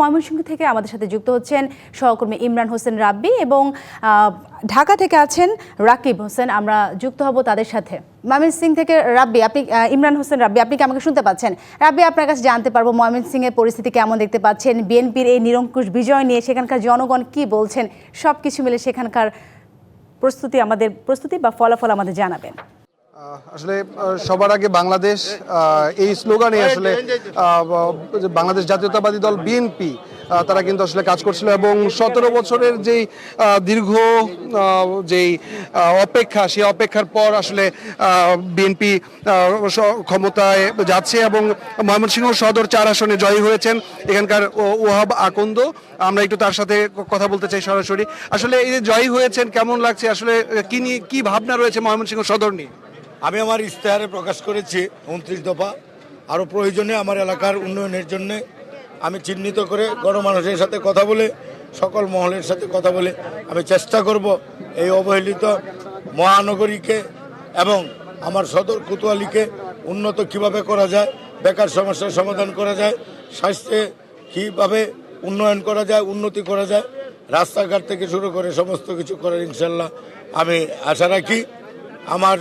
ময়মনসিংহ থেকে আমাদের সাথে যুক্ত হচ্ছেন সহকর্মী ইমরান হোসেন রাব্বি এবং ঢাকা থেকে আছেন রাকিব হোসেন। আমরা যুক্ত হব তাদের সাথে। ময়মনসিং থেকে রাব্বি, আপনি ইমরান হোসেন রাব্বি, আপনি কি আমাকে শুনতে পাচ্ছেন? রাব্বি, আপনার কাছে জানতে পারব ময়মনসিং এর পরিস্থিতি কেমন দেখতে পাচ্ছেন? বিএনপির এই নিরঙ্কুশ বিজয় নিয়ে সেখানকার জনগণ কি বলছেন? সব কিছু মিলে সেখানকার প্রস্তুতি আমাদের, প্রস্তুতি বা ফলাফল আমাদের জানাবেন। আসলে সবার আগে বাংলাদেশ এই স্লোগানে আসলে বাংলাদেশ জাতীয়তাবাদী দল বিএনপি তারা কিন্তু আসলে কাজ করছিল এবং সতেরো বছরের যেই দীর্ঘ যেই অপেক্ষা সেই অপেক্ষার পর আসলে বিএনপি ক্ষমতায় যাচ্ছে এবং ময়মনসিংহ সদর চার আসনে জয়ী হয়েছেন এখানকার ওহাব আকন্দ। আমরা একটু তার সাথে কথা বলতে চাই সরাসরি। আসলে এই যে জয়ী হয়েছেন কেমন লাগছে? আসলে কি নিয়ে কি ভাবনা রয়েছে ময়মনসিংহ সদর নিয়ে? আমি আমার ইশতেহারে প্রকাশ করেছি উনত্রিশ দফা। আরও প্রয়োজনে আমার এলাকার উন্নয়নের জন্য আমি চিহ্নিত করে গণমানুষের সাথে কথা বলে, সকল মহলের সাথে কথা বলে আমি চেষ্টা করব এই অবহেলিত মহানগরীকে এবং আমার সদর কোতোয়ালিকে উন্নত কীভাবে করা যায়, বেকার সমস্যার সমাধান করা যায়, স্বাস্থ্যে কীভাবে উন্নয়ন করা যায়, উন্নতি করা যায়, রাস্তাঘাট থেকে শুরু করে সমস্ত কিছু করার ইনশাল্লাহ আমি আশা রাখি আমার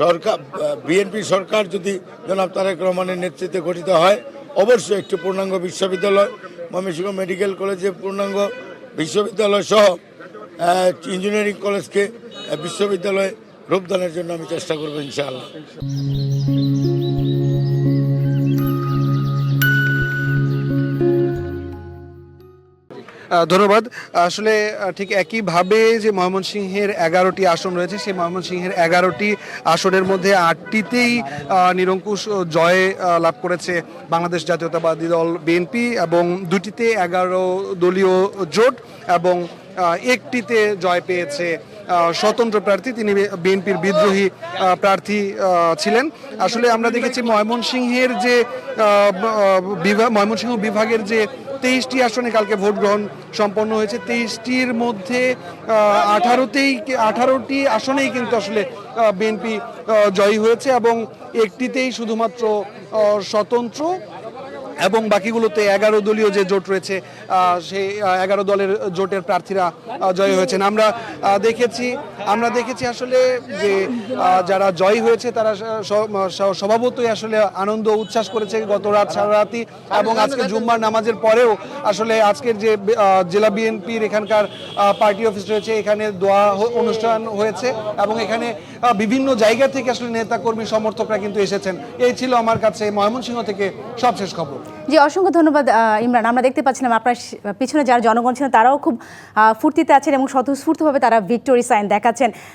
সরকার, বিএনপি সরকার যদি জনাব তারেক রহমানের নেতৃত্বে গঠিত হয়, অবশ্যই একটি পূর্ণাঙ্গ বিশ্ববিদ্যালয়, ময়মনসিংহ মেডিকেল কলেজে পূর্ণাঙ্গ বিশ্ববিদ্যালয় সহ ইঞ্জিনিয়ারিং কলেজকে বিশ্ববিদ্যালয়ে রূপদানের জন্য আমি চেষ্টা করব ইনশাআল্লাহ। ধন্যবাদ। আসলে ঠিক একইভাবে যে ময়মনসিংহের এগারোটি আসন রয়েছে, সেই ময়মনসিংহের এগারোটি আসনের মধ্যে আটটিতেই নিরঙ্কুশ জয় লাভ করেছে বাংলাদেশ জাতীয়তাবাদী দল বিএনপি এবং দুটিতে এগারো দলীয় জোট এবং একটিতে জয় পেয়েছে স্বতন্ত্র প্রার্থী। তিনি বিএনপির বিদ্রোহী প্রার্থী ছিলেন। আসলে আমরা দেখেছি ময়মনসিংহের যে ময়মনসিংহ বিভাগের যে তেইশটি আসনে কালকে ভোট গ্রহণ সম্পন্ন হয়েছে। তেইশটির মধ্যে আঠারোতেই আঠারোটি আসনেই কিন্তু আসলে বিএনপি জয়ী হয়েছে এবং একটিতেই শুধুমাত্র স্বতন্ত্র। এবং বাকিগুলোতে এগারো দলীয় যে জোট রয়েছে সেই এগারো দলের জোটের প্রার্থীরা জয়ী হয়েছেন। আমরা দেখেছি আমরা দেখেছি আসলে যে যারা জয়ী হয়েছে তারা স্বভাবতই আসলে আনন্দ, উচ্ছ্বাস করেছে গত রাত, সারা রাতি এবং আজকে জুম্মার নামাজের পরেও আসলে আজকের যে জেলা বিএনপির এখানকার পার্টি অফিস রয়েছে, এখানে দোয়া অনুষ্ঠান হয়েছে এবং এখানে বিভিন্ন জায়গা থেকে আসলে নেতা কর্মী সমর্থকরা কিন্তু এসেছেন। এই ছিল আমার কাছে ময়মনসিংহ থেকে সবশেষ খবর। জি, অসংখ্য ধন্যবাদ ইমরান। আমরা দেখতে পাচ্ছিলাম আপনার পিছনে যারা জনগণ ছিলেন তারাও খুব ফুর্তিতে আছেন এবং স্বতঃস্ফূর্তভাবে তারা ভিক্টোরি সাইন দেখাচ্ছেন।